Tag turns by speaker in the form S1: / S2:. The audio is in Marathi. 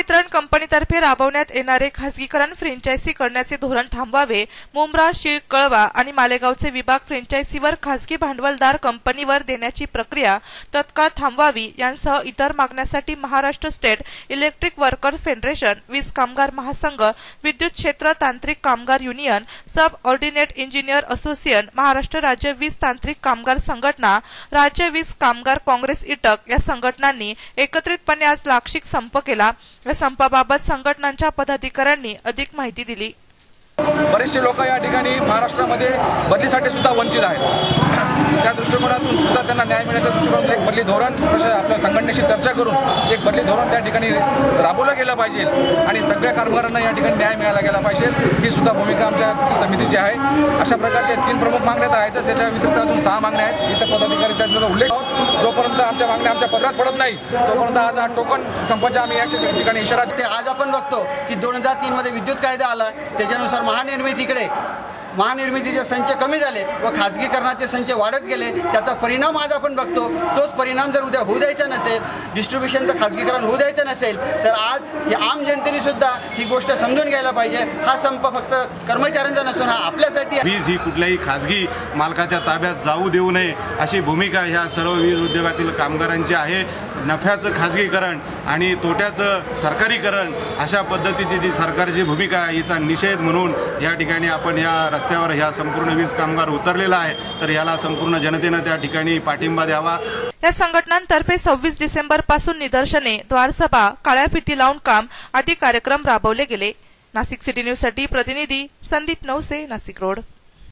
S1: वितरण कंपनीतर्फे राबवण्यात येणारे खासगीकरण फ्रेंचायसी करण्याचे धोरण थांबवावे मुंब्रा शीळ कळवा आणि मालेगावचे विभाग फ्रेंचायसीवर खासगी भांडवलदार कंपनीवर देण्याची प्रक्रिया तत्काळ थांबवावी यांसह इतर मागण्यासाठी Maharashtra state electric worker federation वीज कामगार महासंघ विद्युत क्षेत्र तांत्रिक कामगार union subordinate engineer association Maharashtra राज्य वीज तांत्रिक कामगार संघटना राज्य वीज कामगार काँग्रेस इटक या संघटनांनी एकत्रितपणे आज लाक्षिक संप केला. या संपाबाबत संघटनांच्या पदाधिकाऱ्यांनी अधिक माहिती दिली.
S2: बरेचसे लोक या ठिकाणी महाराष्ट्रामध्ये बदलीसाठी सुद्धा वंचित आहेत. त्या दृष्टिकोनातून सुद्धा त्यांना न्याय मिळण्याच्या बदली धोरण आपल्या संघटनेशी चर्चा करून एक बदली धोरण त्या ठिकाणी राबवलं गेलं पाहिजे आणि सगळ्या कामगारांना या ठिकाणी न्याय मिळाला गेला पाहिजे. ही सुद्धा भूमिका आमच्या कृती समितीची आहे. अशा प्रकारचे तीन प्रमुख मागण्या तर आहेत त्याच्या व्यतिरिक्त अजून सहा मागण्या आहेत. इथं पदाधिकारी त्यांचा उल्लेख जोपर्यंत आमच्या मागण्या आमच्या पत्रात पडत नाही तोपर्यंत आज हा टोकन संपाच्या आम्ही या ठिकाणी इशारा
S3: ते आज आपण बघतो की दोन हजार तीनमध्ये विद्युत कायदा आला. त्याच्यानुसार महानिर्मितीकडे महानिर्मितीचे संच कमी झाले व खाजगीकरणाचे संच वाढत गेले त्याचा परिणाम आज आपण बघतो. तोच परिणाम जर उद्या होऊ द्यायचा नसेल डिस्ट्रीब्युशनचं खाजगीकरण होऊ द्यायचं नसेल तर आज ही आम जनतेने सुद्धा ही गोष्ट समजून घ्यायला पाहिजे. हा संप फक्त कर्मचाऱ्यांचा नसून हा आपल्यासाठी
S4: वीज ही कुठल्याही खाजगी मालकाच्या ताब्यात जाऊ देऊ नये अशी भूमिका ह्या सर्व वीज उद्योगातील कामगारांची आहे. नफ्याचं खाजगीकरण आणि तोट्याचं सरकारीकरण अशा पद्धतीची जी सरकारची भूमिका आहे हिचा निषेध म्हणून या ठिकाणी आपण या रस्त्यावर ह्या संपूर्ण वीज कामगार उतरलेला आहे तर याला संपूर्ण जनतेनं त्या ठिकाणी पाठिंबा द्यावा.
S1: या संघटनांतर्फे सव्वीस डिसेंबरपासून निदर्शने द्वारसभा काळ्या फिती लावून काम आदी कार्यक्रम राबवले गेले. नाशिक सिटी न्यूजसाठी प्रतिनिधी संदीप नवसे नाशिक रोड.